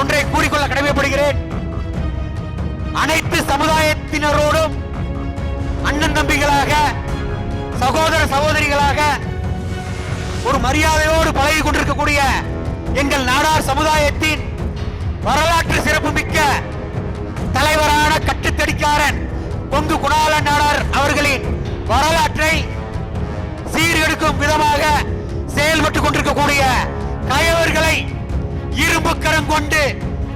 ஒன்றை கூறிக்கொள்ள கடமைப்படுகிறேன். அனைத்து சமுதாயத்தினரோடும் அண்ணன் தம்பிகளாக சகோதர சகோதரிகளாக ஒரு மரியாதையோடு பழகி கொண்டிருக்கக்கூடிய எங்கள் நாடார் சமுதாயத்தின் வரலாற்று சிறப்புமிக்க தலைவரான கட்டுத்தடிக்காரன் கொங்கு குணால நாடார் அவர்களின் வரலாற்றை சீர்கெடுக்கும் விதமாக செயல்பட்டுக் கொண்டிருக்கக்கூடிய கயவர்களை இரும்பு கரம் கொண்டு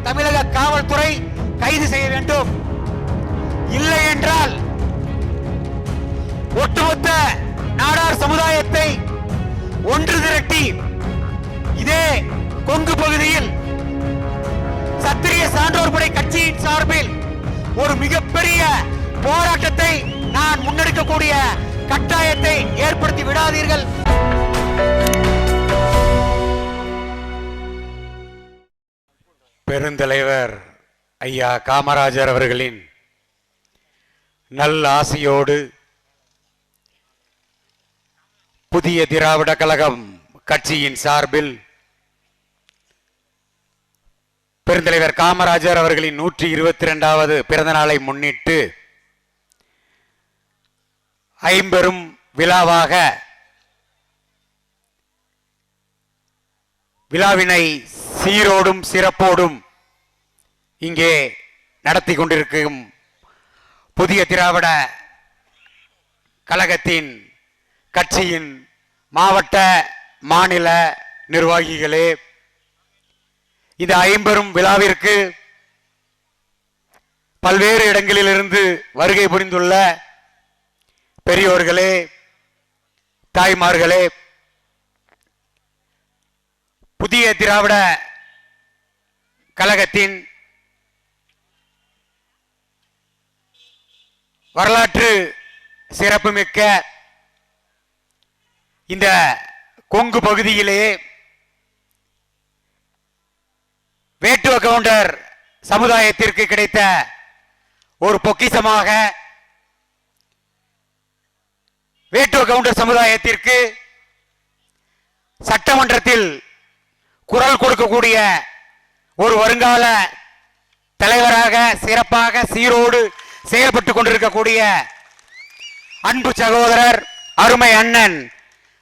தமிழக காவல்துறை கைது செய்ய வேண்டும். இல்லை என்றால் ஒட்டுமொத்த நாடார் சமுதாயத்தை ஒன்று திரட்டி இதே கொங்கு பகுதியில் சத்திரிய சான்றோர் படை கட்சியின் சார்பில் ஒரு மிகப்பெரிய போராட்டத்தை நான் முன்னெடுக்கக்கூடிய கட்டாயத்தை ஏற்படுத்தி விடாதீர்கள். பெருந்தலைவர் ஐயா காமராஜர் அவர்களின் நல் ஆசையோடு புதிய திராவிட கழகம் கட்சியின் சார்பில் பெருந்தலைவர் காமராஜர் அவர்களின் நூற்றி இருபத்தி இரண்டாவது பிறந்த நாளை முன்னிட்டு ஐம்பெரும் விழாவாக விழாவினை சீரோடும் சிறப்போடும் இங்கே நடத்தி கொண்டிருக்கும் புதிய திராவிட கழகத்தின் கட்சியின் மாவட்ட மாநில நிர்வாகிகளே இந்த ஐம்பெரும் விழாவிற்கு பல்வேறு இடங்களிலிருந்து வருகை புரிந்துள்ள பெரியோர்களே தாய்மார்களே புதிய திராவிட கழகத்தின் வரலாற்று சிறப்புமிக்க இந்த கொங்கு பகுதியிலே வேட்டுவ கவுண்டர் சமுதாயத்திற்கு கிடைத்த ஒரு பொக்கிஷமாக வேட்டுவ கவுண்டர் சமுதாயத்திற்கு சட்டமன்றத்தில் குரல் கொடுக்கக்கூடிய ஒரு வருங்கால தலைவராக சிறப்பாக சீரோடு செயல்பட்டு கொண்டிருக்கக்கூடிய அன்பு சகோதரர் அருமை அண்ணன்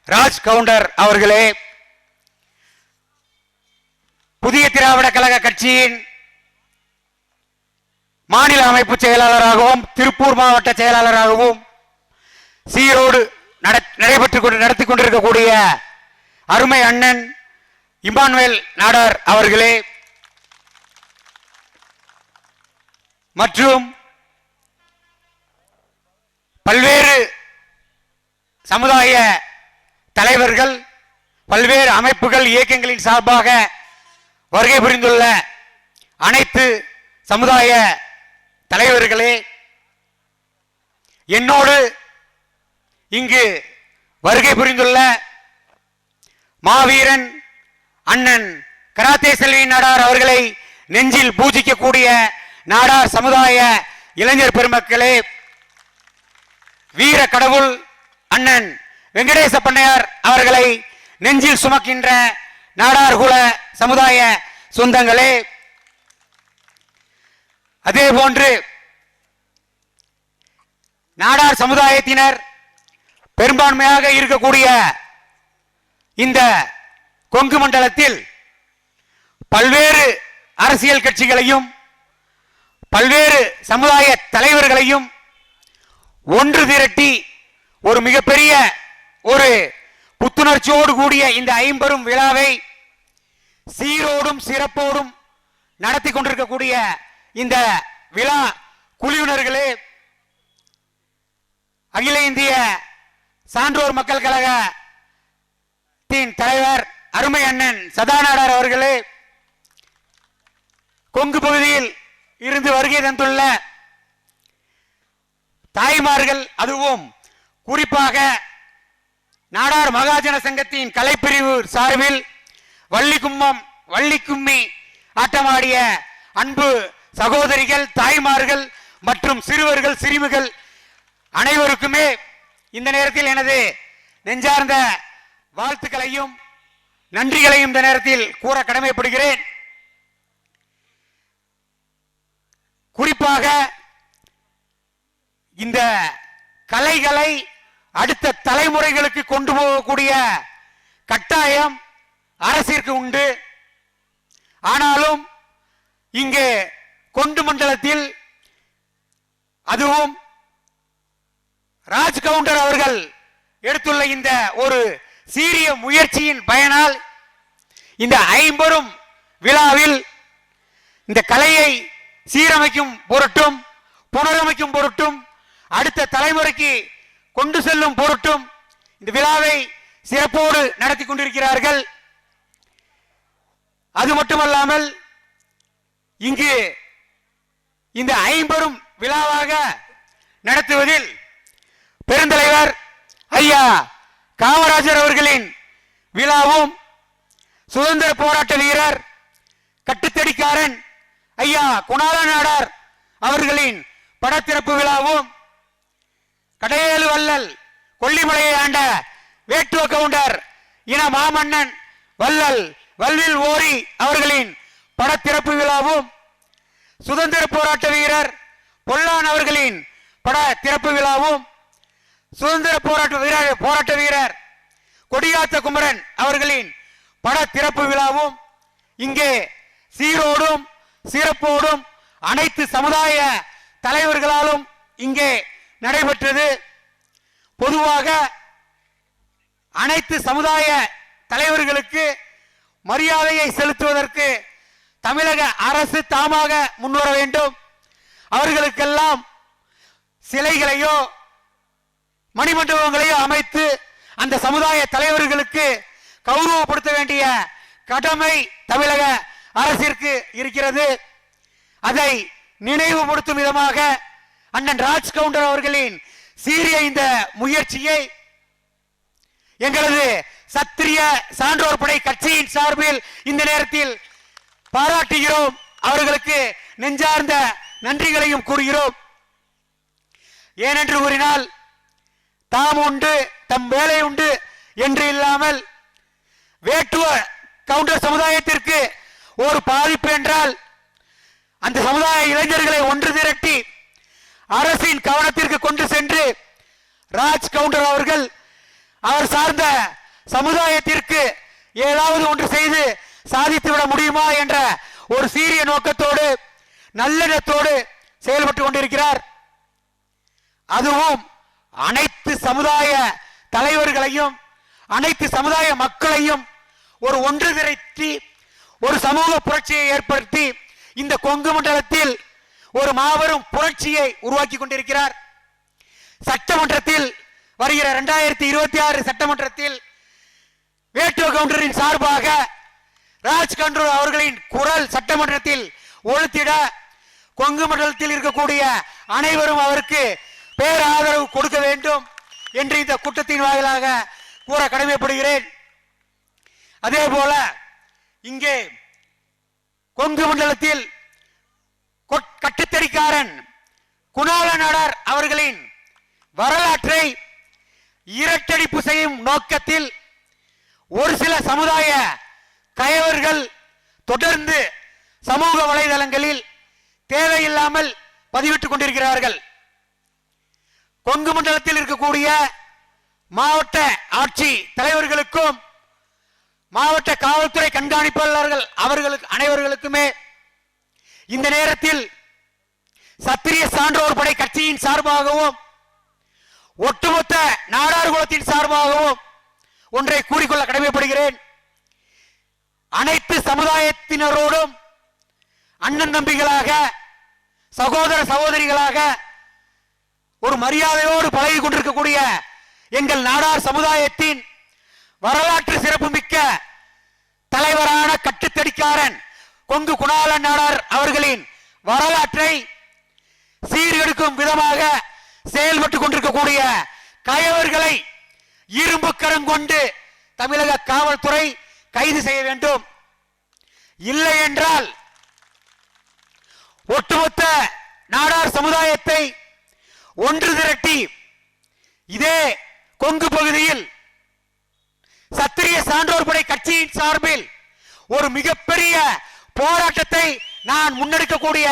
ராஜ் கவுண்டர் அவர்களே புதிய திராவிட கழக கட்சியின் மாநில அமைப்பு செயலாளராகவும் திருப்பூர் மாவட்ட செயலாளராகவும் சீரோடு நடைபெற்றுக் கொண்டு நடத்தி கொண்டிருக்கக்கூடிய அருமை அண்ணன் இமானுவேல் நாடார் அவர்களே மற்றும் பல்வேறு சமுதாய தலைவர்கள் பல்வேறு அமைப்புகள் இயக்கங்களின் சார்பாக வருகை புரிந்துள்ள அனைத்து சமுதாய தலைவர்களே என்னோடு இங்கு வருகை புரிந்துள்ள மாவீரன் அண்ணன் கராத்தே செல்வி நாடார் அவர்களை நெஞ்சில் பூஜிக்கக்கூடிய நாடார் சமுதாய இளைஞர் பெருமக்களே வீர கடவுள் அண்ணன் வெங்கடேச பண்ணையார் அவர்களை நெஞ்சில் சுமக்கின்ற நாடார்குல சமுதாய சொந்தங்களே அதே போன்று நாடார் சமுதாயத்தினர் பெரும்பான்மையாக இருக்கக்கூடிய இந்த கொங்கு மண்டலத்தில் பல்வேறு அரசியல் கட்சிகளையும் பல்வேறு சமுதாய தலைவர்களையும் ஒன்று திரட்டி ஒரு மிகப்பெரிய ஒரு புத்துணர்ச்சியோடு கூடிய இந்த ஐம்பெரும் விழாவை சீரோடும் சிறப்போடும் நடத்தி கொண்டிருக்கக்கூடிய இந்த விழா குழுவினர்களே அகில இந்திய சான்றோர் மக்கள் கழகத்தின் தலைவர் அருமை அண்ணன் சதாநாடார் அவர்களே கொங்கு பகுதியில் இருந்து வருகை தந்துள்ள தாய்மார்கள் அதுவும். குறிப்பாக நாடார் மகாஜன சங்கத்தின் கலைப்பிரிவு சார்பில் வள்ளிக்கும்மம் வள்ளிக்கும்மி ஆட்டமாடிய அன்பு சகோதரிகள் தாய்மார்கள் மற்றும் சிறுவர்கள் சிறுமிகள் அனைவருக்குமே இந்த நேரத்தில் எனது நெஞ்சார்ந்த வாழ்த்துக்களையும் நன்றிகளையும் இந்த நேரத்தில் கூற கடமைப்படுகிறேன். குறிப்பாக இந்த கலைகளை அடுத்த தலைமுறைகளுக்கு கொண்டு போகக்கூடிய கட்டாயம் அரசிற்கு உண்டு. ஆனாலும் இங்கே கொண்டு மண்டலத்தில் அதுவும் ராஜ் கவுண்டர் அவர்கள் எடுத்துள்ள இந்த ஒரு சீரிய முயற்சியின் பயனால் இந்த ஐம்பெரும் விழாவில் இந்த கலையை சீரமைக்கும் பொருட்டும் புனரமைக்கும் பொருட்டும் அடுத்த தலைமுறைக்கு கொண்டு செல்லும் பொருட்டும் இந்த விழாவை சிறப்போடு நடத்தி கொண்டிருக்கிறார்கள். அது மட்டுமல்லாமல் இங்கு இந்த ஐம்பெரும் விழாவாக நடத்துவதில் பெருந்தலைவர் ஐயா காமராஜர் அவர்களின் விழாவும் சுதந்திர போராட்ட வீரர் கட்டுத்தடிக்காரன் ஐயா குணால நாடார் அவர்களின் படத்திறப்பு விழாவும் கடையேழு வள்ளல் கொல்லிமலையை ஆண்ட வேட்டுவ கவுண்டர் இன மாமன்னன் வள்ளல் வல்வில் ஓரி அவர்களின் படத்திறப்பு விழாவும் சுதந்திர போராட்ட வீரர் பொல்லான் அவர்களின் பட திறப்பு விழாவும் சுதந்திர போராட்ட வீரர் போராட்ட வீரர் கொடியாத்த குமரன் அவர்களின் பட திறப்பு விழாவும் இங்கே சீரோடும் சிறப்போடும் அனைத்து சமுதாய தலைவர்களாலும் இங்கே நடைபெற்றது. பொதுவாக அனைத்து சமுதாய தலைவர்களுக்கு மரியாதையை செலுத்துவதற்கு தமிழக அரசு தாமாக முன்வர வேண்டும். அவர்களுக்கெல்லாம் சிலைகளையோ மணிமண்டபங்களையோ அமைத்து அந்த சமுதாய தலைவர்களுக்கு கௌரவப்படுத்த வேண்டிய கடமை தமிழக அரசிற்கு இருக்கிறது. அதை நினைவுபடுத்தும் விதமாக அண்ணன் ராஜ் கவுண்டர் அவர்களின் சீரிய இந்த முயற்சியை எங்களது சத்திரிய சான்றோர் படை கட்சியின் சார்பில் இந்த நேரத்தில் பாராட்டுகிறோம். அவர்களுக்கு நெஞ்சார்ந்த நன்றிகளையும் கூறுகிறோம். ஏனென்று கூறினால் தாம் உண்டு தம் வேலை உண்டு என்று இல்லாமல் வேட்டுவ கவுண்டர் சமுதாயத்திற்கு ஒரு பாதிப்பு என்றால் அந்த சமுதாய இளைஞர்களை ஒன்று திரட்டி அரசின் கவனத்திற்கு கொண்டு சென்று ராஜ் கவுண்டர் அவர்கள் அவர் சார்ந்த சமுதாயத்திற்கு ஏதாவது ஒன்று செய்து சாதித்து விட முடியுமா என்ற ஒரு சீரிய நோக்கத்தோடு நல்லெண்ணத்தோடு செயல்பட்டு கொண்டிருக்கிறார். அதுவும் அனைத்து சமுதாய தலைவர்களையும் அனைத்து சமுதாய மக்களையும் ஒரு ஒன்று திரட்டி ஒரு சமூக புரட்சியை ஏற்படுத்தி இந்த கொங்கு மண்டலத்தில் ஒரு மாபெரும் புரட்சியை உருவாக்கி கொண்டிருக்கிறார். சட்டமன்றத்தில் வருகிற இரண்டாயிரத்தி இருபத்தி ஆறு சட்டமன்றத்தில் வேட்டோ கவுண்டரின் சார்பாக ராஜ் கண்டூர் அவர்களின் குரல் சட்டமன்றத்தில் ஒழுத்திட கொங்கு மண்டலத்தில் இருக்கக்கூடிய அனைவரும் அவருக்கு பேர் ஆதரவு கொடுக்க வேண்டும் என்று இந்த கூட்டத்தின் வாயிலாக கூற கடமைப்படுகிறேன். அதே போல இங்கே கொங்கு மண்டலத்தில் கட்டுத்தறிக்காரன் குணால அவர்களின் வரலாற்றை இரட்டடிப்பு செய்யும் நோக்கத்தில் ஒரு சில சமுதாய கயவர்கள் தொடர்ந்து சமூக வலைதளங்களில் தேவையில்லாமல் பதிவிட்டுக் கொண்டிருக்கிறார்கள். கொங்கு மண்டலத்தில் இருக்கக்கூடிய மாவட்ட ஆட்சி தலைவர்களுக்கும் மாவட்ட காவல்துறை கண்காணிப்பாளர்கள் அவர்களுக்கு அனைவர்களுக்குமே இந்த நேரத்தில் சத்திரிய சான்றோர் படை கட்சியின் சார்பாகவும் ஒட்டுமொத்த நாடார் குலத்தின் சார்பாகவும் ஒன்றை கூறிக்கொள்ள கடமைப்படுகிறேன். அனைத்து சமுதாயத்தினரோடும் அண்ணன் தம்பிகளாக சகோதர சகோதரிகளாக ஒரு மரியாதையோடு பழகி கொண்டிருக்கக்கூடிய எங்கள் நாடார் சமுதாயத்தின் வரலாற்று சிறப்புமிக்க தலைவரான கட்டுத்தடிக்காரன் கொங்கு குணாளன் நாடார் அவர்களின் வரலாற்றை சீர்கெடுக்கும் விதமாக செயல்பட்டுக் கொண்டிருக்கக்கூடிய கயவர்களை இரும்பு கரம் கொண்டு தமிழக காவல்துறை கைது செய்ய வேண்டும். இல்லை என்றால் ஒட்டுமொத்த நாடார் சமுதாயத்தை ஒன்று திரட்டி இதே கொங்கு பகுதியில் சத்திரிய சான்றோர் படை கட்சியின் சார்பில் ஒரு மிகப்பெரிய போராட்டத்தை நான் முன்னெடுக்கக்கூடிய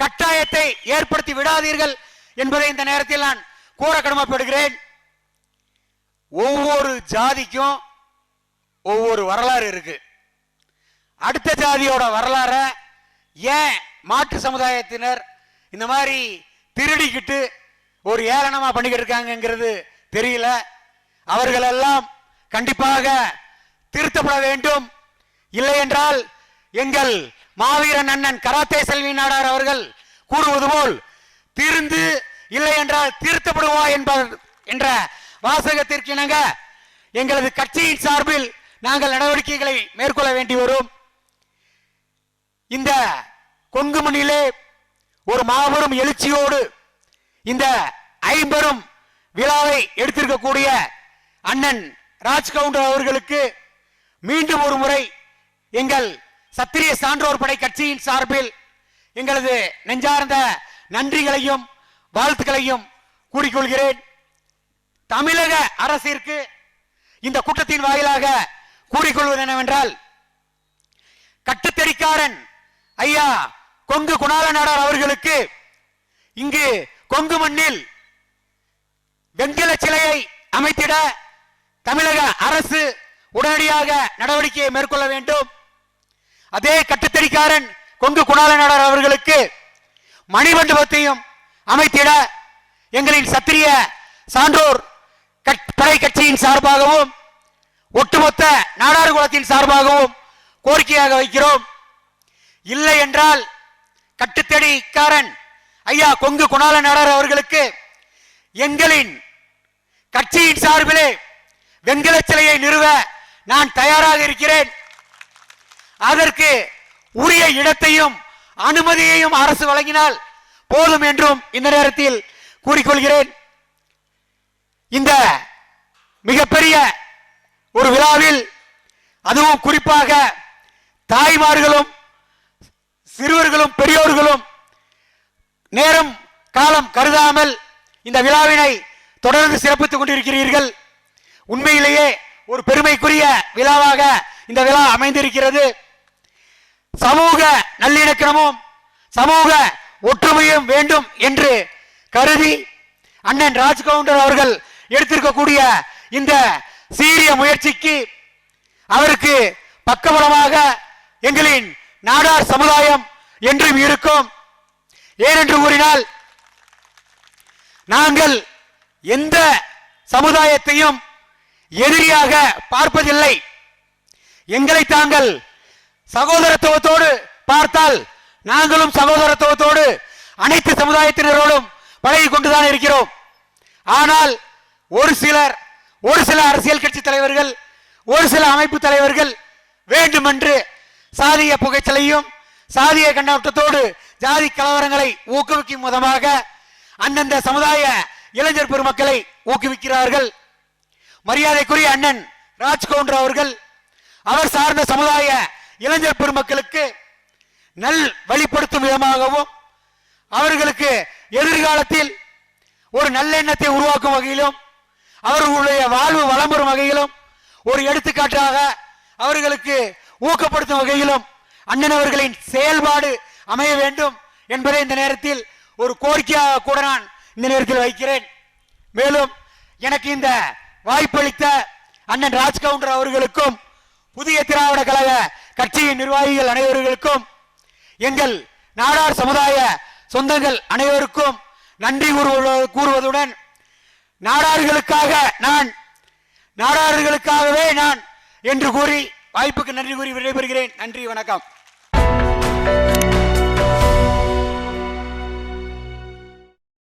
கட்டாயத்தை ஏற்படுத்தி விடாதீர்கள் என்பதை இந்த நேரத்தில் நான் கூற கடமைப்படுகிறேன். ஒவ்வொரு ஜாதிக்கும் ஒவ்வொரு வரலாறு இருக்கு. அடுத்த ஜாதியோட வரலாற ஏன் மாற்று சமுதாயத்தினர் இந்த மாதிரி திருடிக்கிட்டு ஒரு ஏளனமாக பண்ணிக்கிட்டு இருக்காங்கங்கிறது தெரியல. அவர்களெல்லாம் கண்டிப்பாக திருத்தப்பட வேண்டும். இல்லை என்றால் எங்கள் மாவீரன் அண்ணன் கராத்தே செல்வி நாடார் அவர்கள் கூறுவது போல் திருந்து இல்லை என்றால் திருத்தப்படுவா என்ப என்ற வாசகத்திற்கு இணங்க எங்களது கட்சியின் சார்பில் நாங்கள் நடவடிக்கைகளை மேற்கொள்ள வேண்டி வரும். இந்த கொங்குமணியிலே ஒரு மாபெரும் எழுச்சியோடு இந்த ஐம்பெரும் விழாவை எடுத்திருக்கக்கூடிய அண்ணன் ராஜ்கவுண்டர் அவர்களுக்கு மீண்டும் ஒரு முறை எங்கள் சத்திரிய சான்றோர் படை கட்சியின் சார்பில் எங்களது நெஞ்சார்ந்த நன்றிகளையும் வாழ்த்துக்களையும் கூறிக்கொள்கிறேன். தமிழக அரசிற்கு இந்த கூட்டத்தின் வாயிலாக கூறிக்கொள்வது என்னவென்றால் கட்டுத்தறிக்காரன் ஐயா கொங்கு குணாலநாடார் அவர்களுக்கு இங்கு கொங்கு மண்ணில் வெண்கல சிலையை அமைத்திட தமிழக அரசு உடனடியாக நடவடிக்கையை மேற்கொள்ள வேண்டும். அதே கட்டுத்தடிக்காரன் கொங்கு குணாலநாடார் அவர்களுக்கு மணிமண்டபத்தையும் அமைத்திட எங்களின் சத்திரிய சான்றோர் கட்- படை கட்சியின் சார்பாகவும் ஒட்டுமொத்த நாடார் குலத்தின் சார்பாகவும் கோரிக்கையாக வைக்கிறோம். இல்லை என்றால் கட்டுத்தடிக்காரன் ஐயா கொங்கு குணால நாடார் அவர்களுக்கு எங்களின் கட்சியின் சார்பிலே வெண்கல சிலையை நிறுவ நான் தயாராக இருக்கிறேன். அதற்கு உரிய இடத்தையும் அனுமதியையும் அரசு வழங்கினால் போதும் என்றும் இந்த நேரத்தில் கூறிக்கொள்கிறேன். இந்த மிகப்பெரிய ஒரு விழாவில் அதுவும் குறிப்பாக தாய்மார்களும் சிறுவர்களும் பெரியோர்களும் நேரம் காலம் கருதாமல் இந்த விழாவினை தொடர்ந்து சிறப்பித்துக் கொண்டிருக்கிறீர்கள். உண்மையிலேயே ஒரு பெருமைக்குரிய விழாவாக இந்த விழா அமைந்திருக்கிறது. சமூக நல்லிணக்கமும் சமூக ஒற்றுமையும் வேண்டும் என்று கருதி அண்ணன் ராஜ்கவுண்டர் அவர்கள் எடுத்திருக்கக்கூடிய இந்த சீரிய முயற்சிக்கு அவருக்கு பக்கபலமாக எங்களின் நாடார் சமுதாயம் என்றும் இருக்கும். ஏனென்று கூறினால் நாங்கள் எந்த சமுதாயத்தையும் எதிரியாக பார்ப்பதில்லை. எங்களை தாங்கள் சகோதரத்துவத்தோடு பார்த்தால் நாங்களும் சகோதரத்துவத்தோடு அனைத்து சமுதாயத்தினரோடும் பழகி கொண்டுதான் இருக்கிறோம். ஆனால் ஒரு சிலர் ஒரு சில அரசியல் கட்சி தலைவர்கள் ஒரு சில அமைப்பு தலைவர்கள் வேண்டுமென்று சாதிய புகைச்சலையும் சாதிய கண்ணோட்டத்தோடு ஜாதி கலவரங்களை ஊக்குவிக்கும் விதமாக அந்தந்த சமுதாய இளைஞர் பெருமக்களை ஊக்குவிக்கிறார்கள். மரியாதைக்குரிய அண்ணன் ராஜ்கவுண்டர் அவர்கள் அவர் சார்ந்த சமுதாய இளைஞர் பெருமக்களுக்கு நல் வழிப்படுத்தும் விதமாகவும் அவர்களுக்கு எதிர்காலத்தில் ஒரு நல்லெண்ணத்தை உருவாக்கும் வகையிலும் அவர்களுடைய வாழ்வு வளம் பெறும் வகையிலும் ஒரு எடுத்துக்காட்டாக அவர்களுக்கு ஊக்கப்படுத்தும் வகையிலும் அண்ணன் அவர்களின் செயல்பாடு அமைய வேண்டும் என்பதை இந்த நேரத்தில் ஒரு கோரிக்கையாக கூட நான் இந்த நேரத்தில் வைக்கிறேன். மேலும் எனக்கு இந்த வாய்ப்பளித்த அண்ணன் ராஜ்கவுண்டர் அவர்களுக்கும் புதிய திராவிட கழக கட்சியின் நிர்வாகிகள் அனைவர்களுக்கும் எங்கள் நாடார் சமுதாய சொந்தங்கள் அனைவருக்கும் நன்றி கூறுவது- கூறுவதுடன் நாடார்களுக்காக நான் நாடார்களுக்காகவே நான் என்று கூறி வாய்ப்புக்கு நன்றி கூறி விடைபெறுகிறேன். நன்றி வணக்கம்.